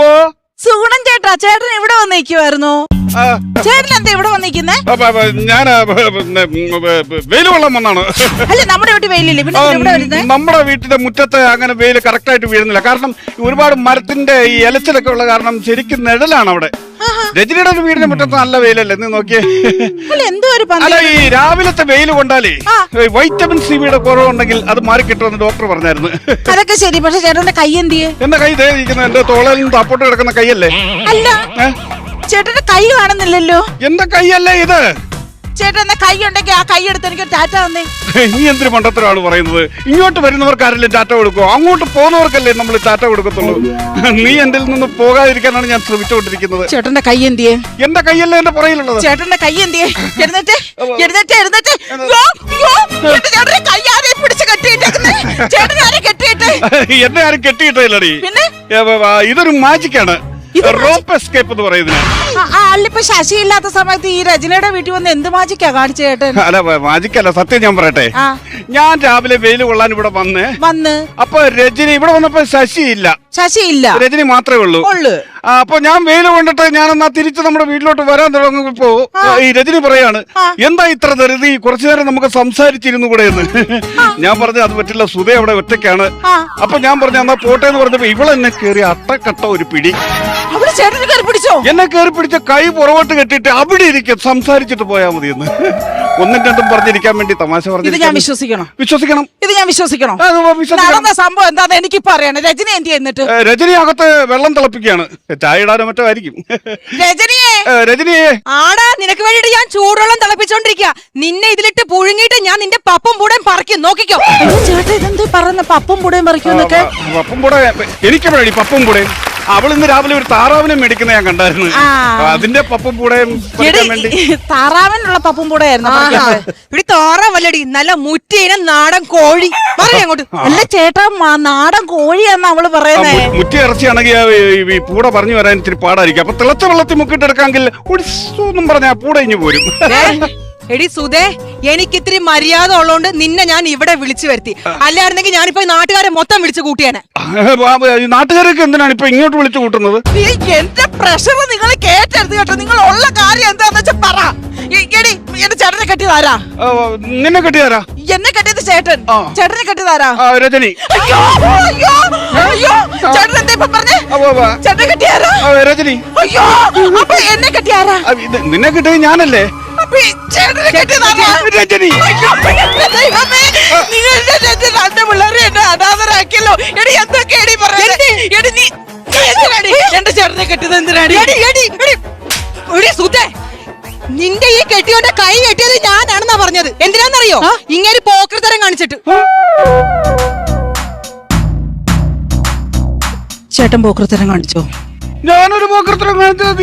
ഓ സുഗുണൻ ചേട്ടാ ചേട്ടൻ ഇവിടെ വന്നിരിക്കുവായിരുന്നു. ഇവിടെ വന്നിരിക്കുന്നേ? ഞാൻ വെയിൽ കൊള്ളാൻ വന്നാണ്. അല്ല നമ്മുടെ വീട്ടിൽ വെയിലില്ലേ? പിന്നെ എന്തിനാ ഇവിടെ വരുന്നേ? നമ്മുടെ വീട്ടിന്റെ മുറ്റത്ത് അങ്ങനെ വെയിൽ കറക്റ്റ് ആയിട്ട് വീഴുന്നില്ല. കാരണം ഒരുപാട് മരത്തിന്റെ ഈ ഇലച്ചിലൊക്കെ ഉള്ള കാരണം ശരിക്കും നിഴലാണ് അവിടെ. രജനിയുടെ ഒരു വീടിന്റെ മുറ്റത്ത് നല്ല വെയിലല്ലേ? നീ നോക്കിയേ. അല്ല ഈ രാവിലത്തെ വെയിൽ കൊണ്ടാലേ വൈറ്റമിൻ സി വിയുടെ കുറവുണ്ടെങ്കിൽ അത് മാറി കിട്ടുമെന്ന് ഡോക്ടർ പറഞ്ഞായിരുന്നു. അതൊക്കെ ശരി പക്ഷെ ചേട്ടന്റെ കൈ എന്തിയെ? എന്റെ കൈ ഇരിക്കുന്ന. എന്റെ തോളയിൽ നിന്ന് തപ്പോട്ട് കിടക്കുന്ന കൈയല്ലേ? അല്ല? ചേട്ടന്റെ കൈ കാണുന്നില്ലല്ലോ. എന്റെ കൈയല്ലേ ഇത്? ചേട്ടൻ എന്നാ കൈ ഉണ്ടെങ്കിൽ ആ കൈ എടുത്ത് എനിക്ക് ടാറ്റ തന്നേ. നീ എന്തൊരു മണ്ടത്തരമാണ് പറയുന്നത്? ഇങ്ങോട്ട് വരുന്നവർക്ക് ആരെങ്കിലും ടാറ്റ കൊടുക്കോ? അങ്ങോട്ട് പോകുന്നവർക്കല്ലേ നമ്മൾ ടാറ്റ കൊടുക്കത്തുള്ളൂ? നീ എന്റെ നിന്ന് പോകാതിരിക്കാനാണ് ഞാൻ ശ്രമിച്ചുകൊണ്ടിരിക്കുന്നത്. ചേട്ടന്റെ കൈ എന്തിയെ? എന്റെ കൈയല്ലേ എന്റെ പുറയിലുള്ളത് ചേട്ടന്റെ കൈ എന്തിയെ? എഴുന്നേറ്റ് എഴുന്നേറ്റ് എഴുന്നേറ്റ്. ചേട്ടന്റെ കൈ പിടിച്ച് കെട്ടിയിട്ടേക്കുന്നേ? ചേട്ടൻ ആരെ കെട്ടിയിട്ടേ? എന്നെ ആരും വ- വ- ഇതൊരു മാജിക്കാണ് റോപ്പ് എസ്കേപ്പ് എന്ന് പറയുന്നത്. ഇപ്പൊ ശശി ഇല്ലാത്ത സമയത്ത് ഈ രചനയുടെ വീട്ടിൽ വന്ന് എന്ത് മാജിക്കാ കാണിച്ചു ചേട്ടൻ അല്ല മാജിക്കല്ല സത്യം ഞാൻ പറയട്ടെ. ആ. ഞാൻ രാവിലെ വെയിൽ കൊള്ളാൻ ഇവിടെ വന്ന് വന്ന്. അപ്പൊ രജനി ഇവിടെ വന്നപ്പോ ശശി ഇല്ല ശശി ഇല്ല രജനി മാത്രമേ ഉള്ളൂ. ഉള്ളു. ആ, അപ്പൊ ഞാൻ വെയിൽ കൊണ്ടിട്ട് ഞാൻ എന്നാ തിരിച്ച് നമ്മുടെ വീട്ടിലോട്ട് വരാൻ തുടങ്ങുമ്പോ ഈ രജനി പറയാണ് ആ. എന്താ ഇത്ര ധൃതി? കുറച്ചു നേരം നമുക്ക് സംസാരിച്ചിരുന്നു കൂടെ എന്ന്. ഞാൻ പറഞ്ഞു അത് പറ്റില്ല സുധ അവിടെ ഒറ്റയ്ക്കാണ്. ആ. അപ്പൊ ഞാൻ പറഞ്ഞു എന്നാ പോട്ടെ എന്ന് പറഞ്ഞപ്പോ ഇവളെന്നെ കേറി അട്ടക്കട്ട ഒരു പിടി. അവിടെ ചേട്ടന് കയറി പിടിച്ചോ? എന്നെ കയറി പിടിച്ച കൈ പുറകോട്ട് കെട്ടിട്ട് അവിടെ ഇരിക്കും സംസാരിച്ചിട്ട് പോയാ മതി എന്ന് ഒന്നും രണ്ടും പറഞ്ഞിരിക്കാൻ വേണ്ടി തമാശ ഇത് പറഞ്ഞു ഞാൻ വിശ്വസിക്കണം? വിശ്വസിക്കണം. ഇത് ഞാൻ വിശ്വസിക്കണോ? ആ, അത് വിശ്വസിക്കണം. നടന്ന സംഭവം എന്താന്ന് എനിക്ക് പറയണം. രജനി എന്ത് എന്നിട്ട്? ഏ, രജനി അകത്ത് വെള്ളം തിളപ്പിക്കുകയാണ്. ചായ ഇടാനോ മറ്റോ ആയിരിക്കും. രജനിയെ! ഏ, രജനിയെ! ആടാ നിനക്ക് വേണ്ടിട്ട് ഞാൻ ചൂടുവെള്ളം തിളപ്പിച്ചോണ്ടിരിക്കുക നിന്നെ ഇതിലിട്ട് പുഴുങ്ങിയിട്ട് ഞാൻ നിന്റെ പപ്പും പൂടേം പറിക്കും. നോക്കിക്കോ. ചേട്ടാ ഇതെന്തോ പറയുന്ന? പപ്പും പൂടേം പറിക്കുന്നൊക്കെ പ- പപ്പും കൂടെ എനിക്ക് വേണ്ടി പപ്പും കൂടെ അവൾ ഇന്ന് രാവിലെ ഒരു താറാവിനെ മേടിക്കുന്ന ഞാൻ കണ്ടായിരുന്നു. ആ. അതിന്റെ പപ്പും കൂടെ എടി, വേണ്ടി. താറാവിനുള്ള പപ്പും ആയിരുന്നു. പറിക്കാൻ. ഇവിടെ തോറവല്ലടി നല്ല മുറ്റയിന നാടൻ കോഴി. പറയാ അങ്ങോട്ട്. അല്ല ചേട്ടാ നാടൻ കോഴി കോഴിയാന്ന് അവൾ ആ, പറയുന്നേ മു- മുറ്റി ഇറച്ചിയാണെങ്കിൽ ആ, ഈ- ഈ പൂട പറഞ്ഞു വരാൻ ഇത്തിരി പാടായിരിക്കും. അപ്പൊ തിളച്ച വെള്ളത്തിൽ മുക്കിട്ടെടുക്കാമെങ്കിൽ ഒന്നും പറഞ്ഞാൽ പൂട ഇഞ്ഞു പോരും. എടി സുധേ എനിക്ക് ഇത്തിരി മര്യാദ ഉള്ളതുകൊണ്ട് നിന്നെ ഞാൻ ഇവിടെ വിളിച്ചു വരുത്തി. അല്ലായിരുന്നെങ്കിൽ ഞാനിപ്പോ നാട്ടുകാരെ മൊത്തം വിളിച്ചു കൂട്ടിയാനെ. ഈ നാട്ടുകാരൊക്കെ എന്തിനാണ് ഇപ്പൊ ഇങ്ങോട്ട് വിളിച്ചു കൂട്ടുന്നത്? എന്റെ പ്രഷർ നിങ്ങൾ കേട്ടരുത് കേട്ടോ. നിങ്ങൾ ഉള്ള കാര്യം എന്താന്ന് വെച്ചാ പറ. എടി എന്റെ ചേട്ടനെ കെട്ടിയതാരാ ആ, നിന്നെ എന്നെ കെട്ടിയത് ചേട്ടൻ. ചേട്ടനെ കെട്ടിയതാരാ രജനി. അയ്യോ അയ്യോ അയ്യോ. ചേട്ടൻ എന്താ ഇപ്പൊ പറഞ്ഞേ? ആ, ആ, ആ. ചേട്ടനെ കെട്ടിയാരാ രജനി. അയ്യോ അപ്പൊ എന്നെ കെട്ടിയാരാ നിന്നെ കിട്ടിയത് ഞാനല്ലേ? ഈ ചേട്ടനെ കെട്ടിയതാരാ രജനി അയ്യോ, ദൈവമേ, നിങ്ങൾ രണ്ട് പിള്ളേരെ എന്നെ അനാഥരാക്കിയല്ലോ. എടി എന്തൊക്കെ എടി പറയുന്നത്? എടി നീ എന്തിനാടി? എന്റെ ചേട്ടനെ കെട്ടിയത് എന്തിനാടി? എടി എടി എടി. എടി സുധേ നിന്റെ ഈ കെട്ടിയോന്റെ കൈ കെട്ടിയത് ഞാനാണെന്നാ പറഞ്ഞത്. എന്തിനാന്നറിയോ? ഇങ്ങനെ പോക്കൃതരം കാണിച്ചിട്ട്. ചേട്ടൻ പോക്കൃത്തരം കാണിച്ചോ? ഞാനൊരു പോക്കർത്തരം കാണിച്ചത്.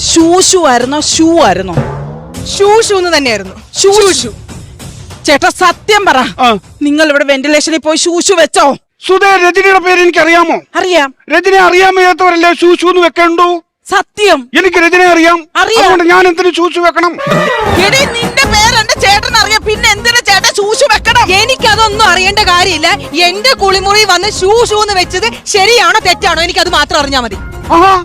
ഷൂഷു ആയിരുന്നോ? ഷൂ ആയിരുന്നോ? ഷൂ ഷൂ എന്ന് തന്നെയായിരുന്നു. ഷൂഷു ഷൂ ചേട്ടാ സത്യം പറ. ആ. നിങ്ങൾ ഇവിടെ വെന്റിലേഷനിൽ പോയി ഷൂഷു വെച്ചോ? സുധേ രജനിയുടെ പേര് എനിക്ക് അറിയാമോ അറിയാം. രജനെ അറിയാൻ വയ്യാത്തവരല്ലേ ശൂശു എന്ന് വെക്കണ്ടു? സത്യം. എനിക്ക് രജനെ അറിയാം. അറിയാം. അതുകൊണ്ട് ഞാൻ എന്തിനു ഷൂഷു വെക്കണം? എടി നിന്റെ പേര് എന്റെ ചേട്ടൻ അറിയാം. പിന്നെ എന്തിനാ ചേട്ടൻ ഷൂഷു വെക്കണം? എനിക്കതൊന്നും അറിയേണ്ട കാര്യമില്ല. എന്റെ കുളിമുറി വന്ന് ഷൂ ഷൂ എന്ന് വെച്ചത് ശരിയാണോ തെറ്റാണോ എനിക്ക് അത് മാത്രം അറിഞ്ഞാ മതി. ആഹാ.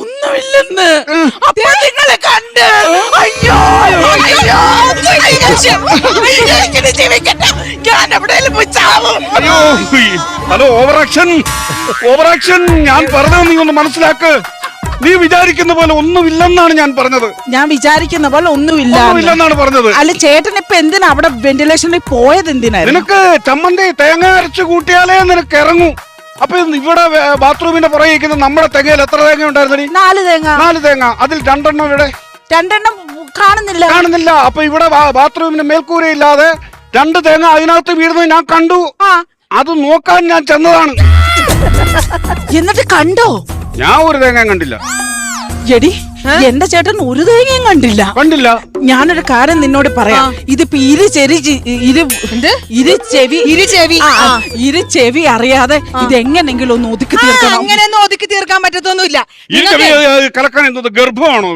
ഒന്നുമില്ലെന്ന്. അപ്പൊ നിങ്ങളെ കണ്ട്. അയ്യോ അയ്യോ ഞാൻ എവിടെയെങ്കിലും പോയി ചാവും. അയ്യോ hello over action over action ഞാൻ പറഞ്ഞത് നീ ഒന്ന് മനസ്സിലാക്ക്. നീ വിചാരിക്കുന്ന പോലെ ഒന്നുമില്ലെന്നാണ് ഞാൻ പറഞ്ഞത്. ഞാൻ വിചാരിക്കുന്ന പോലെ ഒന്നുമില്ല ഒന്നുമില്ലെന്നാണ് പറഞ്ഞത്. അല്ല ചേട്ടൻ ഇപ്പൊ എന്തിനാ അവിടെ വെന്റിലേഷനിൽ പോയത് എന്തിനായിരുന്നു? നിനക്ക് ചമ്മന്തി തേങ്ങ അരച്ച് കൂട്ടിയാലേ നിനക്ക് ഇറങ്ങൂ. അപ്പൊ ഇവിടെ ബാത്റൂമിന്റെ പുറകെ ഇരിക്കുന്ന നമ്മുടെ തെങ്ങയിൽ എത്ര തേങ്ങ ഉണ്ടായിരുന്നടി? നാല് തേങ്ങ. നാല് തേങ്ങ. അതിൽ രണ്ടെണ്ണം ഇവിടെ? രണ്ടെണ്ണം കാണുന്നില്ല. കാണുന്നില്ല. അപ്പൊ ഇവിടെ ബാത്റൂമിന്റെ മേൽക്കൂര ഇല്ലാതെ രണ്ട് തേങ്ങ അതിനകത്ത് വീഴുന്നത് ഞാൻ കണ്ടു. അത് നോക്കാൻ ഞാൻ ചെന്നതാണ്. എന്നിട്ട് കണ്ടോ? ഞാൻ ഒരു തേങ്ങ കണ്ടില്ല. എടി എന്റെ ചേട്ടൻ ഒരു തേങ്ങയും കണ്ടില്ല. കണ്ടില്ല. ഞാനൊരു കാര്യം നിന്നോട് പറയാം. ഇതിപ്പോ ഇരു ചെരി ഇരു ഇരു ചെവി ഇരു ചെവി. ഇരു ചെവി അറിയാതെ ഇത് എങ്ങനെങ്കിലും ഒന്ന് ഒതുക്കി അങ്ങനെ അങ്ങനെയൊന്നും ഒതുക്കി തീർക്കാൻ പറ്റത്തൊന്നുമില്ല. ഗർഭമാണോ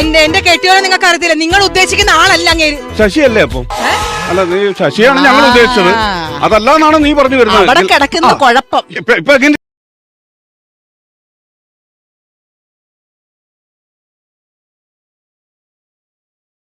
എന്റെ എന്റെ കെട്ടിയോനെ നിങ്ങൾക്ക് അറിയത്തില്ല. നിങ്ങൾ ഉദ്ദേശിക്കുന്ന ആളല്ല അങ്ങേര് ശശിയല്ലേ അപ്പൊ? അല്ല നീ ശശിയാണ് ഞങ്ങൾ ഉദ്ദേശിച്ചത്. അതല്ലാന്നാണ് നീ പറഞ്ഞു അവിടെ വരുന്നത് കിടക്കുന്ന കുഴപ്പം. ഇപ്പൊ ഇപ്പൊ എങ്ങനെ